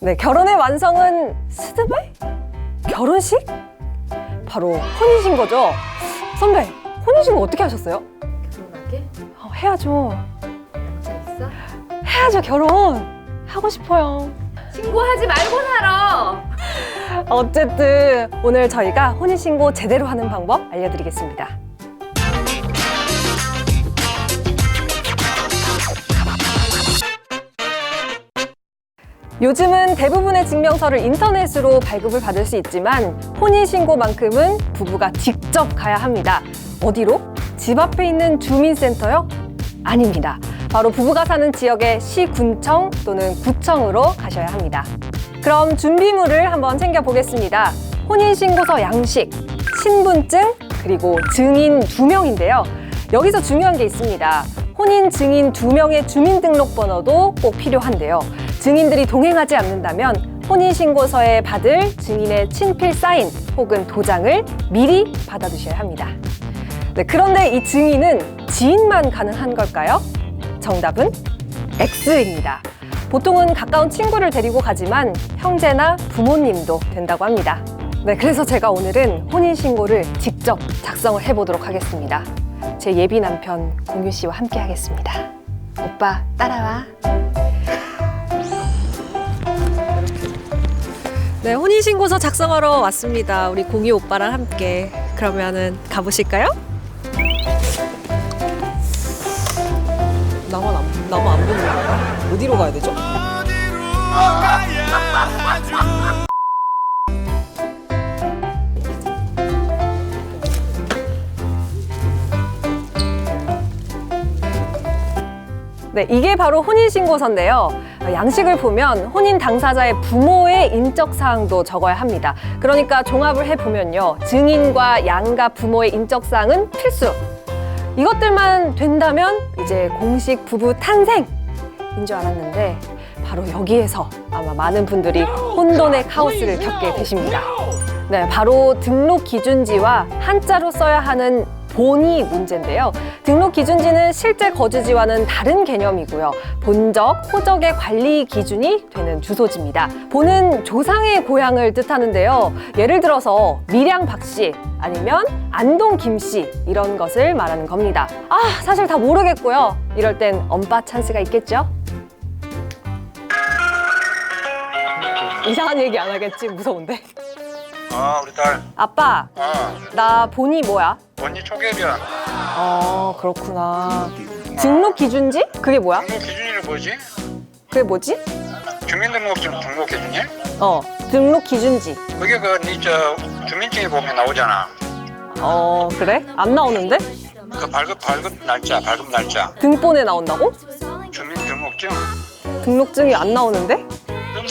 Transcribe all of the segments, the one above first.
네, 결혼의 완성은 스드메? 결혼식? 바로 혼인신고죠. 선배, 혼인신고 어떻게 하셨어요? 결혼하게? 어, 해야죠. 남자 있어? 해야죠, 결혼. 하고 싶어요. 신고하지 말고 살아. 어쨌든 오늘 저희가 혼인신고 제대로 하는 방법 알려드리겠습니다. 요즘은 대부분의 증명서를 인터넷으로 발급을 받을 수 있지만 혼인신고만큼은 부부가 직접 가야 합니다. 어디로? 집 앞에 있는 주민센터요? 아닙니다. 바로 부부가 사는 지역의 시군청 또는 구청으로 가셔야 합니다. 그럼 준비물을 한번 챙겨보겠습니다. 혼인신고서 양식, 신분증, 그리고 증인 두명인데요 여기서 중요한 게 있습니다. 혼인 증인 두명의 주민등록번호도 꼭 필요한데요. 증인들이 동행하지 않는다면 혼인신고서에 받을 증인의 친필 사인 혹은 도장을 미리 받아두셔야 합니다. 네, 그런데 이 증인은 지인만 가능한 걸까요? 정답은 X입니다. 보통은 가까운 친구를 데리고 가지만 형제나 부모님도 된다고 합니다. 네, 그래서 제가 오늘은 혼인신고를 직접 작성을 해보도록 하겠습니다. 제 예비 남편 공유 씨와 함께 하겠습니다. 오빠, 따라와. 네, 혼인신고서 작성하러 왔습니다. 우리 공유 오빠랑 함께. 그러면은 가보실까요? 나만 안, 나만 안 보는 거야? 어디로 가야 되죠? 네, 이게 바로 혼인신고서인데요. 어, 양식을 보면 혼인 당사자의 부모의 인적 사항도 적어야 합니다. 그러니까 종합을 해 보면요. 증인과 양가 부모의 인적 사항은 필수. 이것들만 된다면 이제 공식 부부 탄생인 줄 알았는데 바로 여기에서 아마 많은 분들이 혼돈의 카오스를 겪게 되십니다. 네, 바로 등록 기준지와 한자로 써야 하는 본이 문제인데요. 등록 기준지는 실제 거주지와는 다른 개념이고요. 본적, 호적의 관리 기준이 되는 주소지입니다. 본은 조상의 고향을 뜻하는데요. 예를 들어서 밀양 박 씨, 아니면 안동 김 씨, 이런 것을 말하는 겁니다. 아, 사실 다 모르겠고요. 이럴 땐 엄빠 찬스가 있겠죠? 이상한 얘기 안 하겠지? 무서운데. 아 우리 딸. 아빠, 아 나 본이 뭐야? 언니 초계련. 어, 그렇구나. 등록 기준지? 그게 뭐야? 등록 기준일이 뭐지? 그게 뭐지? 주민등록증 등록 기준일? 어, 등록 기준지. 그게 그니저 주민증에 보면 나오잖아. 어, 그래? 안 나오는데? 그 발급 발급 날짜 발급 날짜. 등본에 나온다고? 주민등록증 등록증이 안 나오는데?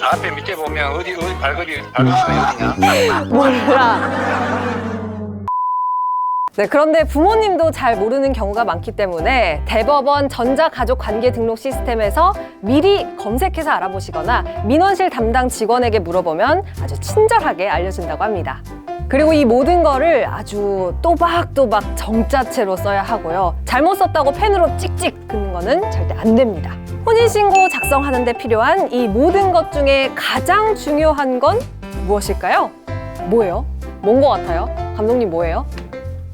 앞에 밑에 보면 어디 어디 발급이 발급처가 어디냐? 몰라. 네, 그런데 부모님도 잘 모르는 경우가 많기 때문에 대법원 전자가족관계 등록 시스템에서 미리 검색해서 알아보시거나 민원실 담당 직원에게 물어보면 아주 친절하게 알려준다고 합니다. 그리고 이 모든 거를 아주 또박또박 정자체로 써야 하고요. 잘못 썼다고 펜으로 찍찍 긋는 거는 절대 안 됩니다. 혼인신고 작성하는데 필요한 이 모든 것 중에 가장 중요한 건 무엇일까요? 뭐예요? 뭔거 같아요? 감독님 뭐예요?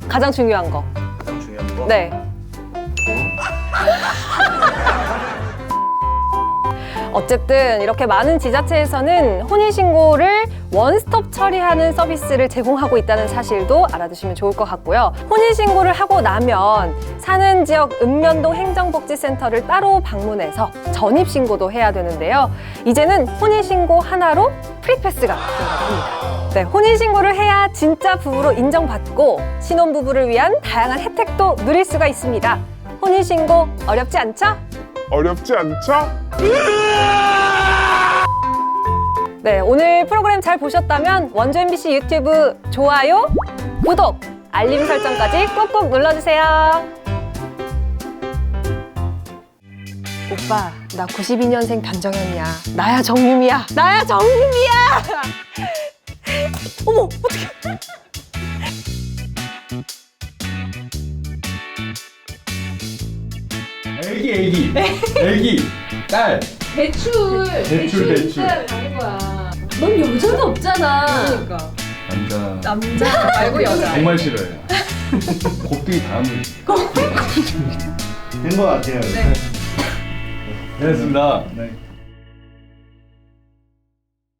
가장 중요한 거. 가장 중요한 거 네. 어쨌든 이렇게 많은 지자체에서는 혼인신고를 원스톱 처리하는 서비스를 제공하고 있다는 사실도 알아두시면 좋을 것 같고요. 혼인신고를 하고 나면 사는 지역 읍면동 행정복지센터를 따로 방문해서 전입신고도 해야 되는데요. 이제는 혼인신고 하나로 프리패스가 된다고 합니다. 네, 혼인신고를 해야 진짜 부부로 인정받고 신혼부부를 위한 다양한 혜택도 누릴 수가 있습니다. 혼인신고 어렵지 않죠? 어렵지 않죠? 네, 오늘 프로그램 잘 보셨다면 원주 MBC 유튜브 좋아요, 구독, 알림 설정까지 꾹꾹 눌러주세요. 오빠, 나 92년생 변정현이야. 나야 정유미야. 나야 정유미야. 어머, 어떡해. 애기 애기 애기 딸 대출. 대출, 대출. 가는 거야. 넌 여자가 없잖아. 그러니까 남자 남자 말고 여자. 정말 싫어해요. 곱등이 다음을. 된 것 같아요. 네. 됐습니다. 네.